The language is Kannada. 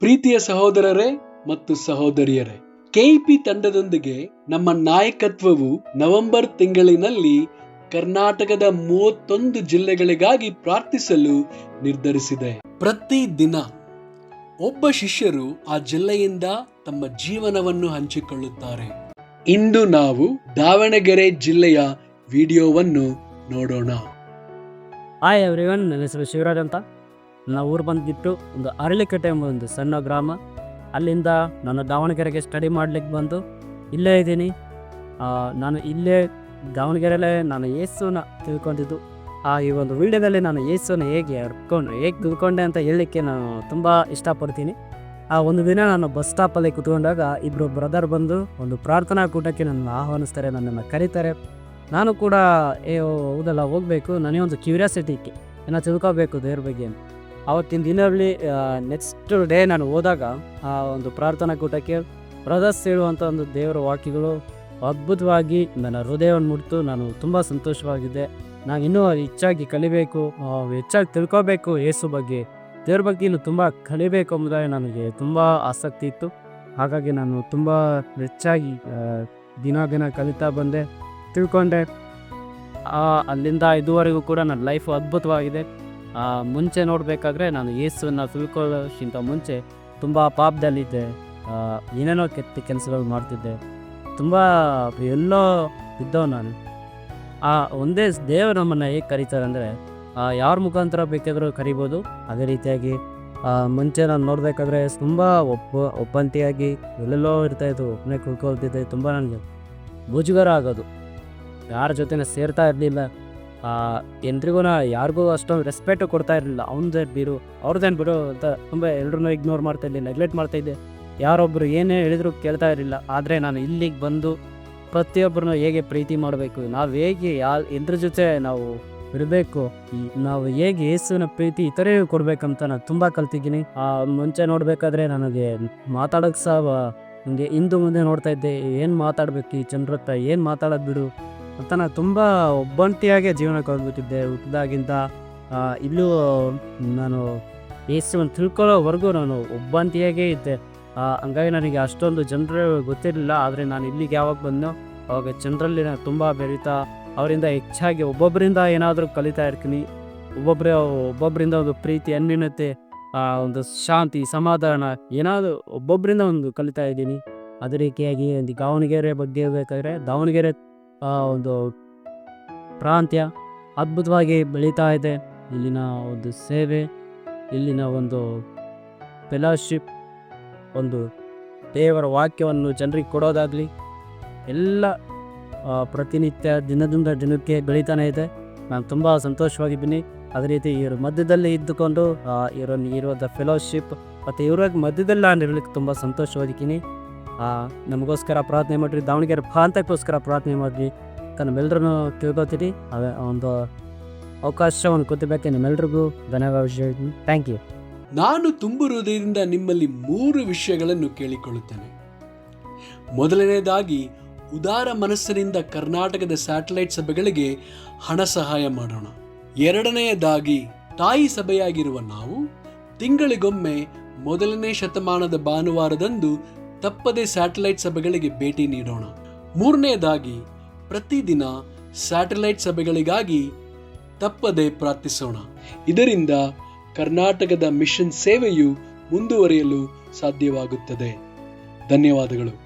ಪ್ರೀತಿಯ ಸಹೋದರರೇ ಮತ್ತು ಸಹೋದರಿಯರೇ, ಕೆಇಪಿ ತಂಡದೊಂದಿಗೆ ನಮ್ಮ ನಾಯಕತ್ವವು ನವೆಂಬರ್ ತಿಂಗಳಿನಲ್ಲಿ ಕರ್ನಾಟಕದ ಮೂವತ್ತೊಂದು ಜಿಲ್ಲೆಗಳಿಗಾಗಿ ಪ್ರಾರ್ಥಿಸಲು ನಿರ್ಧರಿಸಿದೆ. ಪ್ರತಿ ದಿನ ಒಬ್ಬ ಶಿಷ್ಯರು ಆ ಜಿಲ್ಲೆಯಿಂದ ತಮ್ಮ ಜೀವನವನ್ನು ಹಂಚಿಕೊಳ್ಳುತ್ತಾರೆ. ಇಂದು ನಾವು ದಾವಣಗೆರೆ ಜಿಲ್ಲೆಯ ವಿಡಿಯೋವನ್ನು ನೋಡೋಣ. ಹಾಯ್ ಎವ್ರಿವನ್ ನನ್ನ ಹೆಸರು ಶಿವರಾಜ್ ಅಂತ. ನನ್ನ ಊರು ಬಂದುಬಿಟ್ಟು ಒಂದು ಅರಳಿಕಟ್ಟೆ ಎಂಬ ಒಂದು ಸಣ್ಣ ಗ್ರಾಮ ಅಲ್ಲಿಂದ ನಾನು ದಾವಣಗೆರೆಗೆ ಸ್ಟಡಿ ಮಾಡ್ಲಿಕ್ಕೆ ಬಂದು ಇಲ್ಲೇ ಇದ್ದೀನಿ ನಾನು ಇಲ್ಲೇ ದಾವಣಗೆರೆಯಲ್ಲೇ ನಾನು ಯೇಸುನ ತಿಳ್ಕೊಂಡಿದ್ದು ಆ ಈ ಒಂದು ವಿಡಿಯೋದಲ್ಲಿ ನಾನು ಯೇಸುನ ಹೇಗೆ ಹರ್ಕೊಂಡು ಹೇಗೆ ತಿಳ್ಕೊಂಡೆ ಅಂತ ಹೇಳಲಿಕ್ಕೆ ನಾನು ತುಂಬ ಇಷ್ಟಪಡ್ತೀನಿ ಆ ಒಂದು ದಿನ ನಾನು ಬಸ್ ಸ್ಟಾಪಲ್ಲಿ ಕುತ್ಕೊಂಡಾಗ ಇಬ್ಬರು ಬ್ರದರ್ ಬಂದು ಒಂದು ಪ್ರಾರ್ಥನಾ ಕೂಟಕ್ಕೆ ನನ್ನ ಆಹ್ವಾನಿಸ್ತಾರೆ ನನ್ನನ್ನು ಕರೀತಾರೆ ನಾನು ಕೂಡ ಏ ಹೌದಲ್ಲ ಹೋಗಬೇಕು ನನಗೆ ಒಂದು ಕ್ಯೂರಿಯಾಸಿಟಿ ಏನೋ ತಿಳ್ಕೋಬೇಕು ದೇವ್ರ ಬಗ್ಗೆ. ಆವತ್ತಿನ ದಿನದಲ್ಲಿ ನೆಕ್ಸ್ಟ್ ಡೇ ನಾನು ಹೋದಾಗ, ಆ ಒಂದು ಪ್ರಾರ್ಥನಾ ಕೂಟಕ್ಕೆ ಬ್ರದರ್ಸ್ ಹೇಳುವಂಥ ಒಂದು ದೇವರ ವಾಕ್ಯಗಳು ಅದ್ಭುತವಾಗಿ ನನ್ನ ಹೃದಯವನ್ನು ಮುಟ್ತು ನಾನು ತುಂಬ ಸಂತೋಷವಾಗಿದ್ದೆ. ನಾನು ಇನ್ನೂ ಹೆಚ್ಚಾಗಿ ಕಲಿಬೇಕು ಹೆಚ್ಚಾಗಿ ತಿಳ್ಕೊಬೇಕು ಯೇಸು ಬಗ್ಗೆ. ದೇವ್ರ ಬಗ್ಗೆ ಇನ್ನು ತುಂಬ ಕಲಿಬೇಕು ಎಂಬುದಾಗಿ ನನಗೆ ತುಂಬ ಆಸಕ್ತಿ ಇತ್ತು. ಹಾಗಾಗಿ ನಾನು ತುಂಬ ಹೆಚ್ಚಾಗಿ ದಿನ ದಿನ ಕಲಿತಾ ಬಂದೆ, ತಿಳ್ಕೊಂಡೆ. ಅಲ್ಲಿಂದ ಇದುವರೆಗೂ ಕೂಡ ನನ್ನ ಲೈಫು ಅದ್ಭುತವಾಗಿದೆ. ಮುಂಚೆ ನೋಡಬೇಕಾದ್ರೆ ನಾನು ಯೇಸುವನ್ನು ತಿಳ್ಕೊಳ್ಳೋಕ್ಕಿಂತ ಮುಂಚೆ ತುಂಬ ಪಾಪದಲ್ಲಿದ್ದೆ. ಏನೇನೋ ಕೆತ್ತ ಕೆಲಸಗಳು ಮಾಡ್ತಿದ್ದೆ. ತುಂಬ ಎಲ್ಲೋ ಇದ್ದವು ನಾನು. ಆ, ಒಂದೇ ದೇವ ನಮ್ಮನ್ನು ಹೇಗೆ ಕರೀತಾರೆ ಅಂದರೆ ಯಾರ ಮುಖಾಂತರ ಬೇಕಾದರೂ ಕರಿಬೋದು. ಅದೇ ರೀತಿಯಾಗಿ ಮುಂಚೆ ನಾನು ನೋಡಬೇಕಾದ್ರೆ ತುಂಬ ಒಬ್ಬ ಒಬ್ಬಂಟಿಯಾಗಿ ಎಲ್ಲೆಲ್ಲೋ ಇರ್ತಾಯಿತ್ತು ಒಬ್ಬನೇ ಕುಳ್ಕೊಳ್ತಿದ್ದೆ ತುಂಬ ನನಗೆ. ಮುಜುಗರ ಆಗೋದು. ಯಾರ ಜೊತೆನ ಸೇರ್ತಾ ಇರಲಿಲ್ಲ. ಎಲ್ರಿಗೂ ಯಾರಿಗೂ ಅಷ್ಟೊಂದು ರೆಸ್ಪೆಕ್ಟ್ ಕೊಡ್ತಾ ಇರಲಿಲ್ಲ. ಅವ್ನದೇನು ಬಿರು ಅವ್ರದ್ದೇನು ಬಿಡು ಅಂತ ತುಂಬ ಎಲ್ರೂ ಇಗ್ನೋರ್ ಮಾಡ್ತಾ ಇದ್ದೆ ನೆಗ್ಲೆಕ್ಟ್ ಮಾಡ್ತಾ ಇದ್ದೆ. ಯಾರೊಬ್ಬರು ಏನೇ ಹೇಳಿದ್ರು ಕೇಳ್ತಾ ಇರಲಿಲ್ಲ. ಆದರೆ ನಾನು ಇಲ್ಲಿಗೆ ಬಂದು ಪ್ರತಿಯೊಬ್ಬರನ್ನ ಹೇಗೆ ಪ್ರೀತಿ ಮಾಡಬೇಕು, ನಾವು ಹೇಗೆ ಯಾ ಇದ್ರ ಜೊತೆ ನಾವು ಇರಬೇಕು ನಾವು ಹೇಗೆ ಯೇಸುವಿನ ಪ್ರೀತಿ ಇತರರಿಗೂ ಕೊಡಬೇಕಂತ ನಾನು ತುಂಬ ಕಲ್ತಿದ್ದೀನಿ. ಆ, ಮುಂಚೆ ನೋಡಬೇಕಾದ್ರೆ ನನಗೆ ಮಾತಾಡೋಕ್ಕೆ ಸಹ ನನಗೆ ಹಿಂದು ಮುಂದೆ ನೋಡ್ತಾ ಇದ್ದೆ, ಏನು ಮಾತಾಡಬೇಕು ಈ ಹತ್ರ ಏನು ಮಾತಾಡೋದು ಬಿಡು. ಅಂತ ನಾನು ತುಂಬ ಒಬ್ಬಂಟಿಯಾಗೆ ಜೀವನ ಕಳೆದ್ಬಿಟ್ಟಿದ್ದೆ. ಹುಟ್ಟಿದಾಗಿಂದ ಇಲ್ಲೂ ನಾನು ಯೇಸುವನ್ನು ತಿಳ್ಕೊಳ್ಳೋವರೆಗೂ ನಾನು ಒಬ್ಬಂಟಿಯಾಗೇ ಇದ್ದೆ. ಹಂಗಾಗಿ ನನಗೆ ಅಷ್ಟೊಂದು ಜನರು ಗೊತ್ತಿರಲಿಲ್ಲ. ಆದರೆ ನಾನು ಇಲ್ಲಿಗೆ ಯಾವಾಗ ಬಂದೋ ಅವಾಗ ಜನರಲ್ಲಿ ನಾನು ತುಂಬ ಬೆರೀತಾ, ಅವರಿಂದ ಹೆಚ್ಚಾಗಿ ಒಬ್ಬೊಬ್ಬರಿಂದ ಏನಾದರೂ ಕಲಿತಾ ಇರ್ತೀನಿ. ಒಬ್ಬೊಬ್ಬರೇ ಒಬ್ಬೊಬ್ಬರಿಂದ ಒಂದು ಪ್ರೀತಿ, ಅನ್ಯೂನ್ಯತೆ ಒಂದು ಶಾಂತಿ, ಸಮಾಧಾನ, ಏನಾದರೂ ಒಬ್ಬೊಬ್ಬರಿಂದ ಒಂದು ಕಲಿತಾ ಇದ್ದೀನಿ. ಅದೇ ರೀತಿಯಾಗಿ ಒಂದು ದಾವಣಗೆರೆ ಬಗ್ಗೆ ಹೇಳ್ಬೇಕಾದ್ರೆ, ದಾವಣಗೆರೆ ಒಂದು ಪ್ರಾಂತ್ಯ ಅದ್ಭುತವಾಗಿ ಬೆಳೀತಾ ಇದೆ. ಇಲ್ಲಿನ ಒಂದು ಸೇವೆ, ಇಲ್ಲಿನ ಒಂದು ಫೆಲೋಶಿಪ್ ಒಂದು ದೇವರ ವಾಕ್ಯವನ್ನು ಜನರಿಗೆ ಕೊಡೋದಾಗಲಿ, ಎಲ್ಲ ಪ್ರತಿನಿತ್ಯ ದಿನದಿಂದ ದಿನಕ್ಕೆ ಬೆಳೀತಾನೆ ಇದೆ. ನಾನು ತುಂಬ ಸಂತೋಷವಾಗಿದ್ದೀನಿ ಅದೇ ರೀತಿ ಇವ್ರ ಮಧ್ಯದಲ್ಲಿ ಇದ್ದುಕೊಂಡು ಇವರನ್ನು ಇರೋ ಇರೋದ ಫೆಲೋಶಿಪ್ ಮತ್ತು ಇವ್ರಿಗೆ ಮಧ್ಯದಲ್ಲಿ ನಾನು ಇರಲಿಕ್ಕೆ ತುಂಬ ಸಂತೋಷವಾಗಿದ್ದೀನಿ ನಮಗೋಸ್ಕರ ಪ್ರಾರ್ಥನೆ ಮಾಡಿರಿ. ದಾವಣಗೆರೆ ಪ್ರಾಂತಕ್ಕೋಸ್ಕರ ಪ್ರಾರ್ಥನೆ ಮಾಡಿರಿ. ನಮ್ಮೆಲ್ಲರೂ ತಿಳ್ಕೊತೀರಿ ಅದೇ ಒಂದು ಅವಕಾಶವನ್ನು ಕೊಟ್ಟಿದ್ದಕ್ಕೆ ನಿಮ್ಮೆಲ್ರಿಗೂ ಧನ್ಯವಾದ ಥ್ಯಾಂಕ್ ಯು. ನಾನು ತುಂಬು ಹೃದಯದಿಂದ ನಿಮ್ಮಲ್ಲಿ ಮೂರು ವಿಷಯಗಳನ್ನು ಕೇಳಿಕೊಳ್ಳುತ್ತೇನೆ. ಮೊದಲನೆಯದಾಗಿ, ಉದಾರ ಮನಸ್ಸಿನಿಂದ ಕರ್ನಾಟಕದ ಸ್ಯಾಟಲೈಟ್ ಸಭೆಗಳಿಗೆ ಹಣ ಸಹಾಯ ಮಾಡೋಣ. ಎರಡನೆಯದಾಗಿ, ತಾಯಿ ಸಭೆಯಾಗಿರುವ ನಾವು, ತಿಂಗಳಿಗೊಮ್ಮೆ ಮೊದಲನೇ ಶತಮಾನದ ಭಾನುವಾರದಂದು ತಪ್ಪದೆ ಸ್ಯಾಟಲೈಟ್ ಸಭೆಗಳಿಗೆ ಭೇಟಿ ನೀಡೋಣ. ಮೂರನೆಯದಾಗಿ ಪ್ರತಿದಿನ ಸ್ಯಾಟಲೈಟ್ ಸಭೆಗಳಿಗಾಗಿ ತಪ್ಪದೆ ಪ್ರಾರ್ಥಿಸೋಣ. ಇದರಿಂದ ಕರ್ನಾಟಕದ ಮಿಷನ್ ಸೇವೆಯು ಮುಂದುವರಿಯಲು ಸಾಧ್ಯವಾಗುತ್ತದೆ. ಧನ್ಯವಾದಗಳು.